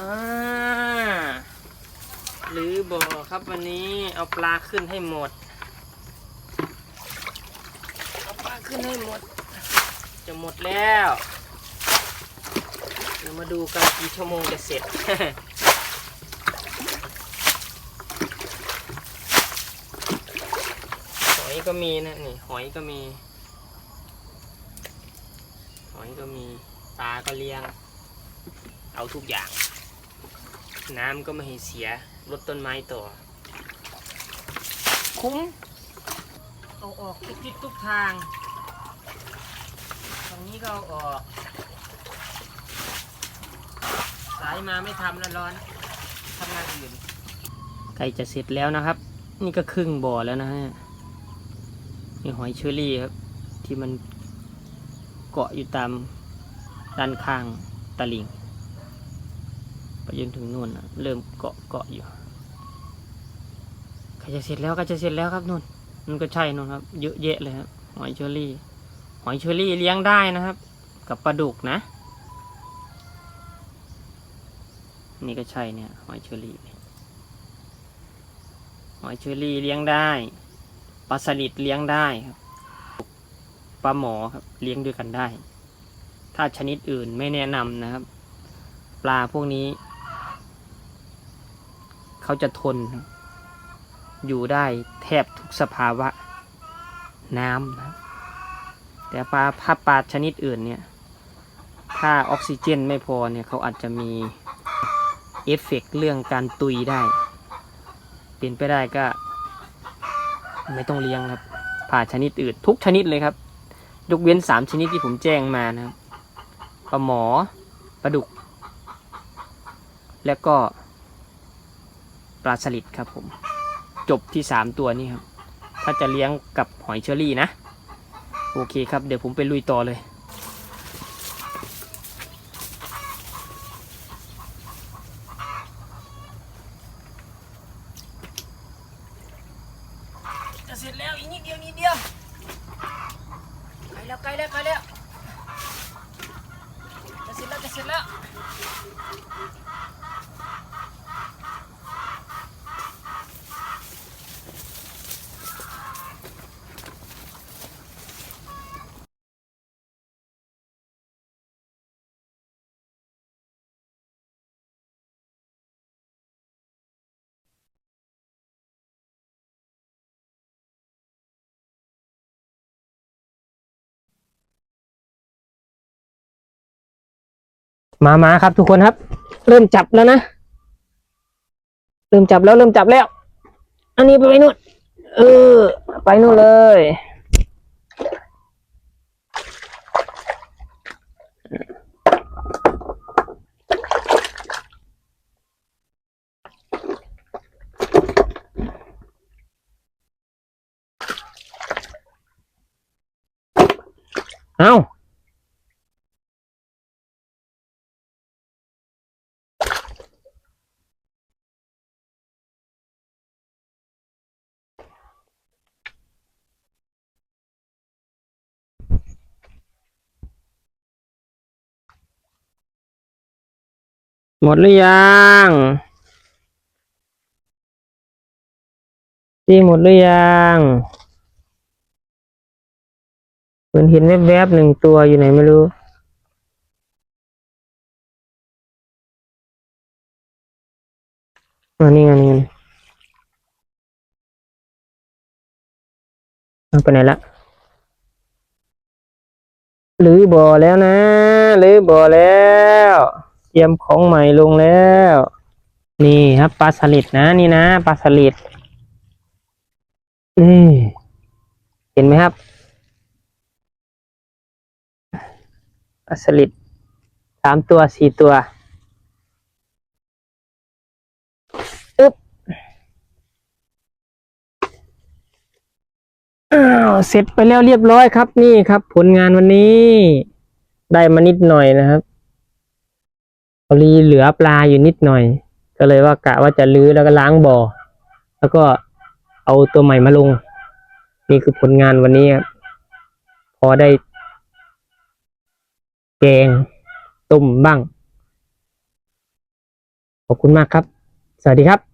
อ่าหรือบ่อครับวันนี้เอาปลาขึ้นให้หมด เอาปลาขึ้นให้หมด จะหมดแล้วเดี๋ยวมาดูกันกี่ชั่วโมงจะเสร็จหอยก็มีนะนี่หอยก็มี หอยก็มีปลาก็เลี้ยง เอาทุกอย่าง น้ำก็ไม่ให้เสียลดต้นไม้ต่อ คุ้ม เอาออกทุกทิศทุกทางตรงนี้ก็เอาออก สายมาไม่ทำแล้วร้อนทำงานอื่นใกล้จะเสร็จแล้วนะครับ นี่ก็ครึ่งบ่อแล้วนะฮะนี่หอยเชอรี่ครับ ที่มันเกาะอยู่ตามด้านข้างตะลิง ไปจนถึงนู่นนะเริ่มเกาะเกาะอยู่กล้จะเสร็จแล้วก็จะเสร็จแล้วครับนู่นมันก็ใช่นู่นครับ เยอะแยะเลยครับหอยเชอรี่ หอยเชอรี่เลี้ยงได้นะครับ กับปลาดุกนะ นี่ก็ใช่เนี่ย หอยเชอรี่หอยเชอรี่เลี้ยงได้ปลาสลิดเลี้ยงได้ครับปลาหมอครับเลี้ยงด้วยกันได้ ถ้าชนิดอื่นไม่แนะนำนะครับ ปลาพวกนี้ เขาจะทน อยู่ได้แทบทุกสภาวะน้ำนะแต่ปลาถ้าปลาชนิดอื่นเนี่ย ถ้าออกซิเจนไม่พอเนี่ยเขาอาจจะมีเอฟเฟกต์เรื่องการตุยได้ เป็นไปได้ก็ ไม่ต้องเลี้ยงครับปลาชนิดอื่น ทุกชนิดเลยครับยกเว้นสามชนิดที่ผมแจ้งมานะครับปลาหมอปลาดุก แล้วก็ ปลาสลิดครับผม จบที่สามตัวนี้ครับ ถ้าจะเลี้ยงกับหอยเชอรี่นะ โอเคครับ เดี๋ยวผมไปลุยต่อเลยจะเสร็จแล้วอีกนิดเดียวนิดเดียวใกลแล้วใกล้แล้วใกล้แล้วจะเสร็จแล้วจะเสร็จแล้ว มามาครับ ทุกคนครับ เริ่มจับแล้วนะ เริ่มจับแล้วเริ่มจับแล้ว อันนี้ไปนู่น เออ ไปนู่นเลย เอา หมดหรือยังจีหมดหรือยังเหมือนเห็นแวบๆหนึ่งตัวอยู่ไหนไม่รู้อ่านี่ไงนี่ไงเอาไปไหนละหรือบ่อแล้วนะหรือบ่อแล้ว เตรียมของใหม่ลงแล้ว นี่ครับปลาสลิดนะนี่นะปลาสลิดนี่เห็นไหมครับปลาสลิดสามตัวสี่ตัวอึ๊บอ้าวเสร็จไปแล้วเรียบร้อยครับนี่ครับ ผลงานวันนี้ ได้มานิดหน่อยนะครับ พอดีเหลือปลาอยู่นิดหน่อย ก็เลยว่ากะว่าจะลื้อแล้วก็ล้างบ่อ แล้วก็เอาตัวใหม่มาลง นี่คือผลงานวันนี้ครับพอได้ แกงต้มบ้าง ขอบคุณมากครับ สวัสดีครับ